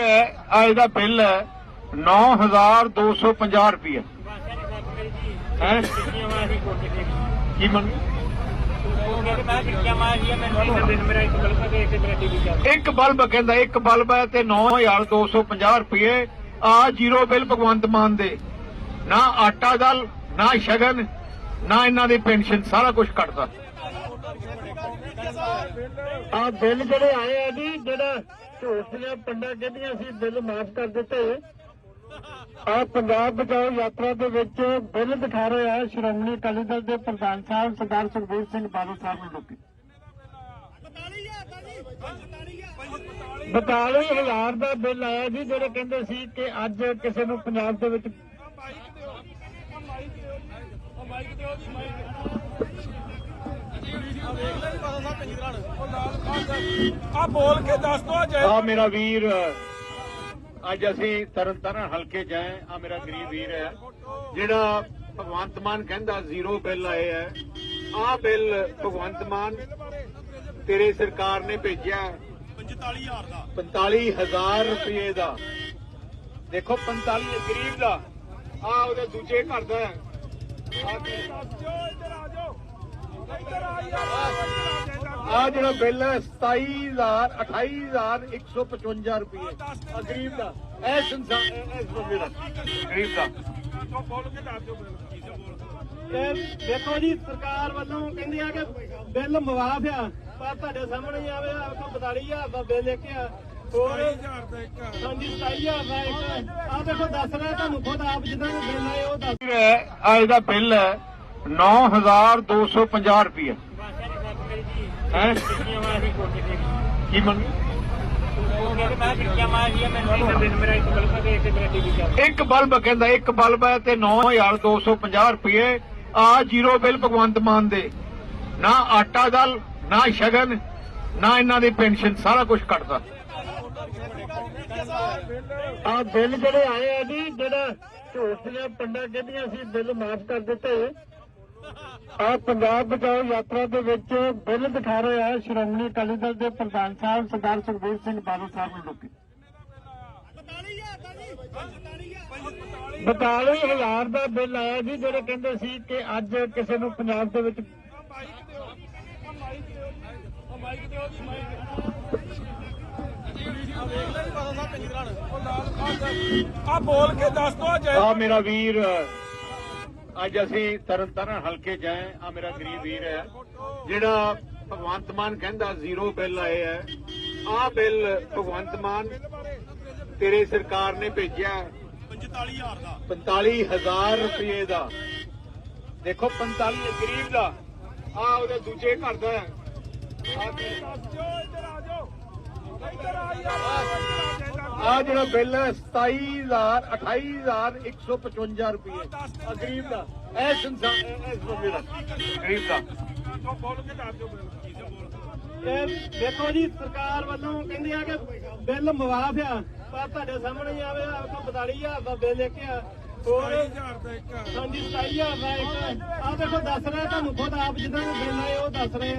ਅੱਜ ਦਾ ਬਿੱਲ ਹੈ 9250 ਰੁਪਏ। ਹੈ? ਕੀ ਮੰਗ? ਇੱਕ ਬਲਬ ਕਹਿੰਦਾ, ਇੱਕ ਬਲਬ ਹੈ ਤੇ 9250 ਰੁਪਏ। ਆ ਜ਼ੀਰੋ ਬਿੱਲ ਭਗਵੰਤ ਮਾਨ ਦੇ। ਨਾ ਆਟਾ ਦਲ, ਨਾ ਸ਼ਗਨ, ਨਾ ਇਹਨਾਂ ਦੀ ਪੈਨਸ਼ਨ, ਸਾਰਾ ਕੁਝ ਕੱਟਦਾ। ਆ ਬਿੱਲ ਜਿਹੜੇ ਆਏ ਆ ਜੀ, ਜਿਹੜਾ ਝੂਠ ਦੀਆਂ ਪੰਡਾਂ ਕਹਿੰਦੀਆਂ ਸੀ, ਬਿੱਲ ਮਾਫ ਕਰ ਦਿੱਤੇ। ਆ ਪੰਜਾਬ ਬਚਾਓ ਯਾਤਰਾ ਦੇ ਵਿੱਚ ਬਿੱਲ ਦਿਖਾ ਰਹੇ ਆ ਸ਼੍ਰੋਮਣੀ ਅਕਾਲੀ ਦਲ ਦੇ ਪ੍ਰਧਾਨ ਸਾਹਿਬ, ਸਰਦਾਰ ਸੁਖਬੀਰ ਸਿੰਘ ਬਾਦਲ ਸਾਹਿਬ ਨੂੰ ਲੋਕੀ 42000 ਦਾ ਬਿੱਲ ਆਇਆ ਜੀ, ਜਿਹੜੇ ਕਹਿੰਦੇ ਸੀ ਕਿ ਅੱਜ ਕਿਸੇ ਨੂੰ ਪੰਜਾਬ ਦੇ ਵਿੱਚ ਆ ਬੋਲ ਕੇ ਦੱਸ ਦੋ ਜੈ ਆ ਮੇਰਾ ਵੀਰ ਅੱਜ ਅਸੀਂ ਤਰਨਤਾਰਨ ਹਲਕੇ ਚ ਆਏ ਆ ਮੇਰਾ ਗਰੀਬ ਵੀਰ ਹੈ ਜਿਹੜਾ ਭਗਵੰਤ ਮਾਨ ਕਹਿੰਦਾ ਜ਼ੀਰੋ ਬਿੱਲ ਆਏ ਹੈ। ਆ ਬਿੱਲ ਭਗਵੰਤ ਮਾਨ ਤੇਰੇ ਸਰਕਾਰ ਨੇ ਭੇਜਿਆ ਹੈ 45000 ਦਾ। 45000 ਰੁਪਏ ਦਾ। ਦੇਖੋ 45 ਗਰੀਬ ਦਾ। ਆ ਉਹਦੇ ਦੂਜੇ ਘਰ ਦਾ ਹੈ। ਜੋ ਇੱਧਰ ਆ ਜਾਓ। ਇੱਧਰ ਆ ਆ ਜਿਹੜਾ ਬਿੱਲ ਹੈ 27000 28155 ਰੁਪਏ। ਆ ਗਰੀਬ ਦਾ। ਇਹ ਸੰਸਾਰ ਇਸ ਬੰਦੇ ਦਾ ਗਰੀਬ ਦਾ। ਇਹ ਦੇਖੋ ਜੀ ਸਰਕਾਰ ਵੱਲੋਂ ਕਹਿੰਦੇ ਆ ਕਿ ਬਿੱਲ ਮੁਆਫ ਆ ਪਰ ਤੁਹਾਡੇ ਸਾਹਮਣੇ ਹੀ ਆਵੇ ਆ ਕੋ 42000 ਦਾ ਬਿੱਲ ਲੈ ਕੇ ਆ। ਹੋਰ 25000 ਦਾ ਇੱਕ ਹਾਂਜੀ 27000 ਦਾ ਇੱਕ ਆ। ਦੇਖੋ ਦੱਸ ਰਿਹਾ ਤੁਹਾਨੂੰ ਖੁਦ ਆਪ ਜਿੱਦਾਂ ਬਿੱਲ ਆਏ ਉਹ ਦੱਸ ਵੀਰ ਹੈ ਅੱਜ ਦਾ ਬਿੱਲ ਹੈ 9250 ਰੁਪਏ। ਹੈ ਕੀ ਮੰਗ? ਇੱਕ ਬਲਬ ਕਹਿੰਦਾ, ਇੱਕ ਬਲਬ ਹੈ ਤੇ 9250 ਰੁਪਏ। ਆ ਜ਼ੀਰੋ ਬਿੱਲ ਭਗਵੰਤ ਮਾਨ ਦੇ। ਨਾ ਆਟਾ ਦਲ, ਨਾ ਸ਼ਗਨ, ਨਾ ਇਹਨਾਂ ਦੀ ਪੈਨਸ਼ਨ, ਸਾਰਾ ਕੁਝ ਕੱਟਦਾ। ਆ ਬਿੱਲ ਜਿਹੜੇ ਆਏ ਆ ਜੀ, ਜਿਹੜਾ ਝੂਠ ਦੀਆਂ ਪੰਡਾਂ ਕਹਿੰਦੀਆਂ ਸੀ, ਬਿੱਲ ਮਾਫ ਕਰ ਦਿੱਤੇ ਆ ਪੰਜਾਬ ਬਚਾਓ ਯਾਤਰਾ ਦੇ ਵਿੱਚ ਬਿੱਲ ਦਿਖਾ ਰਹੇ ਆ ਸ਼੍ਰੋਮਣੀ ਅਕਾਲੀ ਦਲ ਦੇ ਪ੍ਰਧਾਨ ਸਾਹਿਬ ਸਰਦਾਰ ਸੁਖਬੀਰ ਸਿੰਘ ਬਾਦਲ ਸਾਹਿਬ ਨੂੰ ਲੋਕੀ 42000 ਦਾ ਬਿੱਲ ਆਇਆ ਜੀ ਜਿਹੜੇ ਕਹਿੰਦੇ ਸੀ ਕਿ ਅੱਜ ਕਿਸੇ ਨੂੰ ਪੰਜਾਬ ਦੇ ਵਿੱਚ ਮਾਈਕ ਦਿਓ ਆ ਬੋਲ ਕੇ ਦੱਸ ਦੋ ਜੈ ਆ ਮੇਰਾ ਵੀਰ ਅੱਜ ਅਸੀਂ ਤਰਨਤਾਰਨ ਹਲਕੇ ਚ ਆਏ ਆ ਮੇਰਾ ਗਰੀਬ ਵੀਰ ਹੈ, ਜਿਹੜਾ ਭਗਵੰਤ ਮਾਨ ਕਹਿੰਦਾ ਜ਼ੀਰੋ ਬਿੱਲ ਆਏ ਹੈ। ਆ ਬਿੱਲ ਭਗਵੰਤ ਮਾਨ ਤੇਰੇ ਸਰਕਾਰ ਨੇ ਭੇਜਿਆ ਹੈ। 45000 ਦਾ। 45000 ਰੁਪਏ ਦਾ। ਦੇਖੋ 45 ਗਰੀਬ ਦਾ। ਆ ਉਹਦੇ ਦੂਜੇ ਘਰ ਦਾ ਆ ਆ ਜਿਹੜਾ ਬਿੱਲ ਹੈ 27000 28155 ਰੁਪਏ। ਆ ਗਰੀਬ ਦਾ। ਇਹ ਸੰਸਾਰ ਇਸ ਬੰਦੇ ਦਾ ਗਰੀਬ ਦਾ। ਦੇਖੋ ਜੀ ਸਰਕਾਰ ਵੱਲੋਂ ਕਹਿੰਦੇ ਆ ਕਿ ਬਿੱਲ ਮੁਆਫ ਆ ਪਰ ਤੁਹਾਡੇ ਸਾਹਮਣੇ ਆਵੇ ਆ ਕੋ 42000 ਦਾ ਬਿੱਲ ਲੈ ਕੇ ਆ। ਹੋਰ 25000 ਦਾ ਇੱਕ ਹਾਂਜੀ 27000 ਦਾ ਇੱਕ ਆ। ਦੇਖੋ ਦੱਸ ਰਿਹਾ ਤੁਹਾਨੂੰ ਖੁਦ ਆਪ ਜਿੱਦਾਂ ਬਿੱਲ ਆਏ ਉਹ ਦੱਸ ਰਹੇ